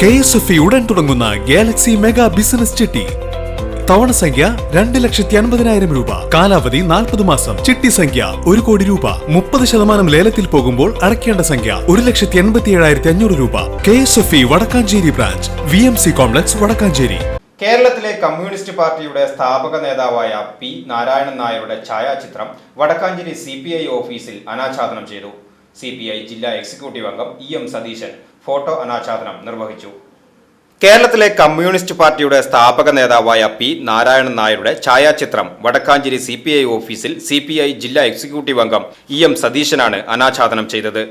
K S F ഉടൻ തുടങ്ങുന്ന Galaxy mega business ചിട്ടി. തവണ സംഖ്യ രണ്ട് ലക്ഷത്തി അൻപതിനായിരം രൂപ. കാലാവധി നാൽപ്പത് മാസം. ചിട്ടി സംഖ്യ ഒരു കോടി രൂപ. മുപ്പത് ശതമാനം ലേലത്തിൽ പോകുമ്പോൾ അടയ്ക്കേണ്ട സംഖ്യ ഒരു ലക്ഷത്തി എൺപത്തി ഏഴായിരത്തി അഞ്ഞൂറ് രൂപ. K S F E Vadakkanchery branch. V M C complex Vadakkanchery. കേരളത്തിലെ കമ്മ്യൂണിസ്റ്റ് പാർട്ടിയുടെ സ്ഥാപക നേതാവായ പി നാരായണൻ നായരുടെ ഛായാചിത്രം വടക്കാഞ്ചേരി സി ഓഫീസിൽ അനാച്ഛാദനം ചെയ്തു. സി പി ഐ ജില്ലാ എക്സിക്യൂട്ടീവ് അംഗം ഇ എം സതീശൻ ഫോട്ടോ അനാച്ഛാദനം നിർവഹിച്ചു. കേരളത്തിലെ കമ്മ്യൂണിസ്റ്റ് പാർട്ടിയുടെ സ്ഥാപക നേതാവായ പി നാരായണൻ നായരുടെ ഛായാചിത്രം വടക്കാഞ്ചേരി സി പി ഐ ഓഫീസിൽ സി പി ഐ ജില്ലാ എക്സിക്യൂട്ടീവ് അംഗം ഇ എം സതീശനാണ് അനാച്ഛാദനം ചെയ്തത്.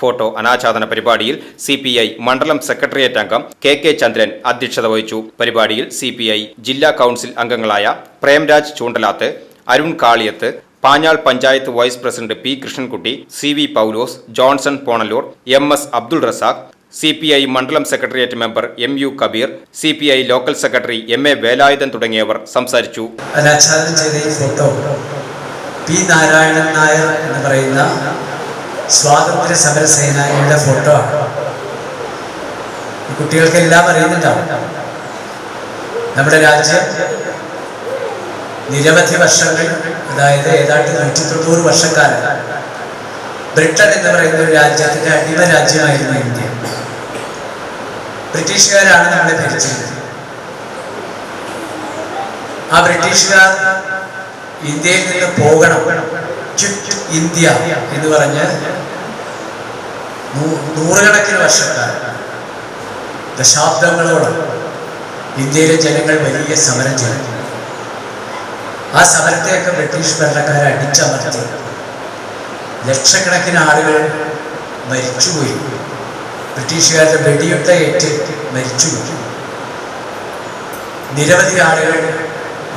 ഫോട്ടോ അനാച്ഛാദന പരിപാടിയിൽ സി പി ഐ മണ്ഡലം സെക്രട്ടേറിയറ്റ് അംഗം കെ കെ ചന്ദ്രൻ അധ്യക്ഷത വഹിച്ചു. പരിപാടിയിൽ സി പി ഐ ജില്ലാ കൗൺസിൽ അംഗങ്ങളായ Premraj Choondalath Arun Kaliyath Panjal panchayat vice president P Krishnankutty C V Paulose Johnson Ponnallur M S Abdul Razak C P I മണ്ഡലം secretariat member M U Kabeer C P I local secretary M A Velayudhan തുടങ്ങിയവർ സംസാരിച്ചു. Photo P Narayanan Nair എന്ന് പറയുന്ന സ്വാതന്ത്ര്യ സമര സേനാനിയുടെ photo. ആണ് കുട്ടികൾക്ക് കുട്ടികൾക്കെല്ലാം അറിയുന്നുണ്ടാവും. നമ്മുടെ രാജ്യം നിരവധി വർഷങ്ങൾ അതായത് ഏതാണ്ട് നൂറ്റി തൊണ്ണൂറ് വർഷക്കാലം ബ്രിട്ടൻ എന്ന് പറയുന്ന ഒരു രാജ്യത്തിന്റെ അടിമ രാജ്യമായിരുന്നു ഇന്ത്യ. ബ്രിട്ടീഷുകാരാണ് നമ്മളെ ഭരിച്ചിരുന്നത് ആ ബ്രിട്ടീഷുകാർ ഇന്ത്യയിൽ നിന്ന് പോകണം. ഇന്ത്യ എന്ന് പറഞ്ഞ് നൂറുകണക്കിന് വർഷക്കാലം. ദശാബ്ദങ്ങളോളം ഇന്ത്യയിലെ ജനങ്ങൾ വലിയ സമരം ചെയ്തു. ആ സമരത്തെയൊക്കെ ബ്രിട്ടീഷ് ഭരണക്കാരെ അടിച്ചമർത്തി. ലക്ഷക്കണക്കിന് ആളുകൾ മരിച്ചുപോയി. ബ്രിട്ടീഷുകാരുടെ വെടിയുണ്ട ഏറ്റ് മരിച്ചുപോയി നിരവധി ആളുകൾ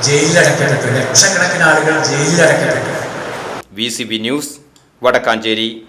ജയിലിലടക്കപ്പെട്ടു. ലക്ഷക്കണക്കിന് ആളുകൾ ജയിലിലടക്കപ്പെട്ടു. V C B news Vadakkanchery.